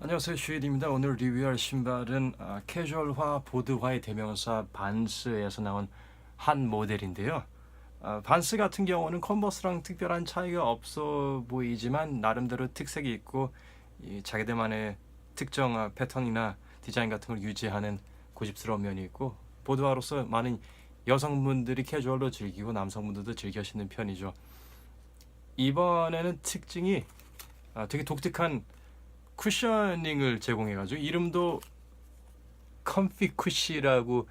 안녕하세요 슈이드입니다. 오늘 리뷰할 신발은 아, 캐주얼화 보드화의 대명사 반스에서 나온 한 모델인데요. 아, 반스 같은 경우는 컨버스랑 특별한 차이가 없어 보이지만 나름대로 특색이 있고 이 자기들만의 특정 아, 패턴이나 디자인 같은 걸 유지하는 고집스러운 면이 있고 보드화로서 많은 여성분들이 캐주얼로 즐기고 남성분들도 즐겨 신는 편이죠. 이번에는 특징이 아, 되게 독특한 쿠셔닝을 제공해가지고 이름도 컴피 쿠시라고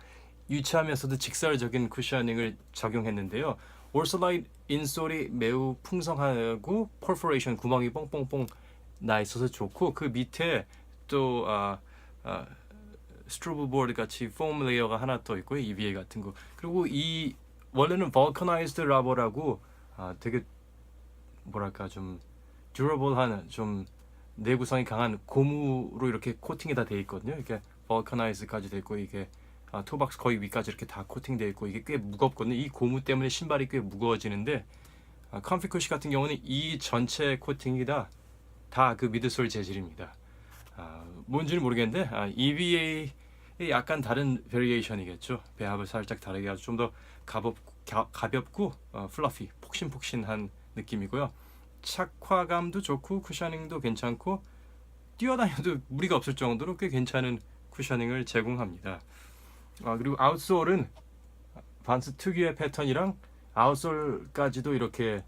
유치하면서도 직설적인 쿠셔닝을 적용했는데요. 올솔라이트 인솔이 매우 풍성하고 퍼포레이션 구멍이 뽕뽕뽕 나 있어서 좋고 그 밑에 또 아, 아, 스트로브 보드 같이 폼 레이어가 하나 더 있고요. EVA 같은 거. 그리고 이 원래는 vulcanized rubber라고 아, 되게 뭐랄까 좀 듀러블한 좀 내구성이 강한 고무로 이렇게 코팅이 다 돼 있거든요. 이게 벌카나이즈까지 돼 있고 이게 아, 토박스 거의 위까지 이렇게 다 코팅돼 있고 이게 꽤 무겁거든요. 이 고무 때문에 신발이 꽤 무거워지는데 아, 컴피쿠시 같은 경우는 이 전체 코팅이 다 다 그 미드솔 재질입니다. 아, 뭔지는 모르겠는데 아, EVA의 약간 다른 베리에이션이겠죠. 배합을 살짝 다르게 아주 좀 더 가, 가볍고 어, 플러피, 폭신폭신한 느낌이고요. 착화감도 좋고 쿠셔닝도 괜찮고 뛰어다녀도 무리가 없을 정도로 꽤 괜찮은 쿠셔닝을 제공합니다. 아, 그리고 아웃솔은 반스 특유의 패턴이랑 아웃솔까지도 이렇게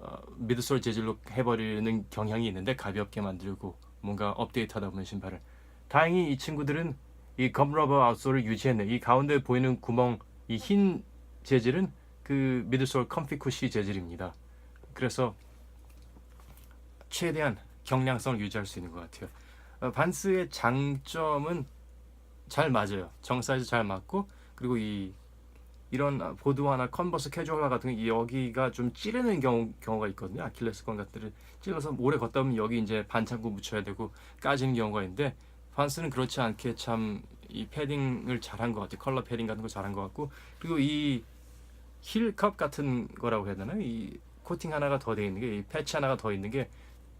어, 미드솔 재질로 해버리는 경향이 있는데 가볍게 만들고 뭔가 업데이트하다 보면 신발을 다행히 이 친구들은 이 검러버 아웃솔을 유지했네. 이 가운데 보이는 구멍 이 흰 재질은 그 미드솔 컴피 쿠시 재질입니다. 그래서 최대한 경량성을 유지할 수 있는 것 같아요. 어, 반스의 장점은 잘 맞아요. 정 사이즈 잘 맞고 그리고 이 이런 보드화나 컨버스 캐주얼화 같은 게 여기가 좀 찌르는 경우, 경우가 있거든요. 아킬레스건 를 찔러서 오래 걷다 보면 여기 이제 반창고 묻혀야 되고 까지는 경우가 있는데 반스는 그렇지 않게 참 이 패딩을 잘한 것 같아요. 컬러 패딩 같은 거 잘한 것 같고 그리고 이 힐컵 같은 거라고 해야 되나요? 이 코팅 하나가 더 돼 있는 게 이 패치 하나가 더 있는 게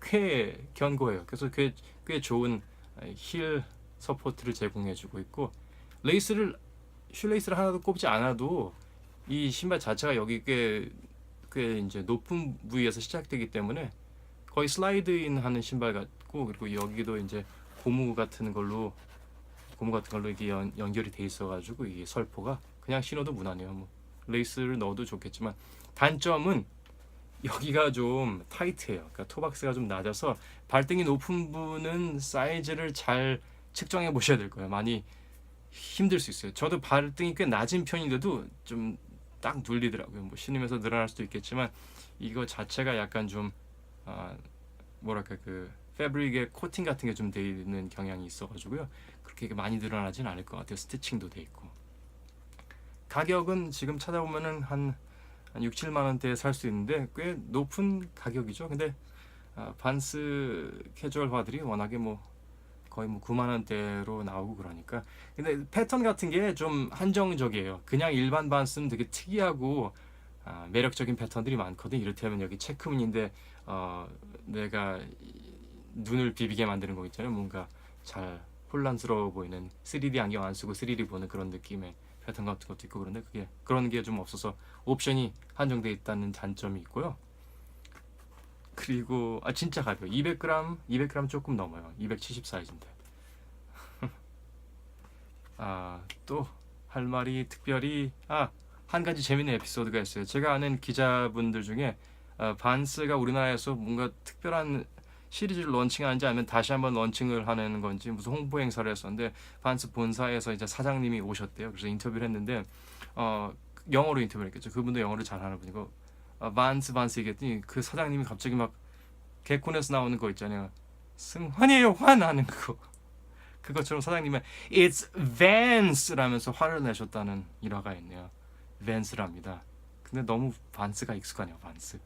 꽤 견고해요. 그래서 꽤, 꽤 좋은 힐 서포트를 제공해주고 있고 레이스를 슈레이스를 하나도 꼽지 않아도 이 신발 자체가 여기 꽤, 꽤 이제 높은 부위에서 시작되기 때문에 거의 슬라이드인 하는 신발 같고 그리고 여기도 이제 고무 같은 걸로 고무 같은 걸로 이게 연, 연결이 돼 있어가지고 이게 설포가 그냥 신어도 무난해요. 뭐 레이스를 넣어도 좋겠지만 단점은 여기가 좀 타이트해요. 그러니까 토박스가 좀 낮아서 발등이 높은 분은 사이즈를 잘 측정해 보셔야 될 거예요. 많이 힘들 수 있어요. 저도 발등이 꽤 낮은 편인데도 좀 딱 눌리더라고요. 뭐 신으면서 늘어날 수도 있겠지만 이거 자체가 약간 좀 아, 뭐랄까 그 패브릭의 코팅 같은 게 좀 돼 있는 경향이 있어가지고요. 그렇게 많이 늘어나진 않을 것 같아요. 스티칭도 돼 있고 가격은 지금 찾아보면은 한, 한 6, 7만 원대에 살 수 있는데 꽤 높은 가격이죠. 근데 아, 반스 캐주얼화들이 워낙에 뭐 거의 뭐 9만 원대로 나오고 그러니까 근데 패턴 같은 게 좀 한정적이에요. 그냥 일반 반스는 되게 특이하고 아, 매력적인 패턴들이 많거든. 이를테면 여기 체크무늬인데 어, 내가 이- 눈을 비비게 만드는 거 있잖아요. 뭔가 잘 혼란스러워 보이는 3D 안경 안 쓰고 3D 보는 그런 느낌의 패턴 같은 것도 있고 그런데 그게 그런 게 좀 없어서 옵션이 한정돼 있다는 단점이 있고요. 그리고 아 진짜 가벼워. 200g, 200g 조금 넘어요. 270 사이즈인데. 아, 또 할 말이 특별히 아, 한 가지 재밌는 에피소드가 있어요. 제가 아는 기자분들 중에 어, 반스가 우리나라에서 뭔가 특별한 시리즈를 런칭하는지 아니면 다시 한번 런칭을 하는 건지 무슨 홍보 행사를 했었는데 반스 본사에서 이제 사장님이 오셨대요. 그래서 인터뷰를 했는데 어 영어로 인터뷰를 했겠죠. 그분도 영어를 잘하는 분이고 어, 반스 반스 얘기했더니 그 사장님이 갑자기 막 개콘에서 나오는 거 있잖아요. 승환이에요 환 하는 거. 그것처럼 사장님은 It's Vance 라면서 화를 내셨다는 일화가 있네요. Vance랍니다. 근데 너무 반스가 익숙하네요. 반스.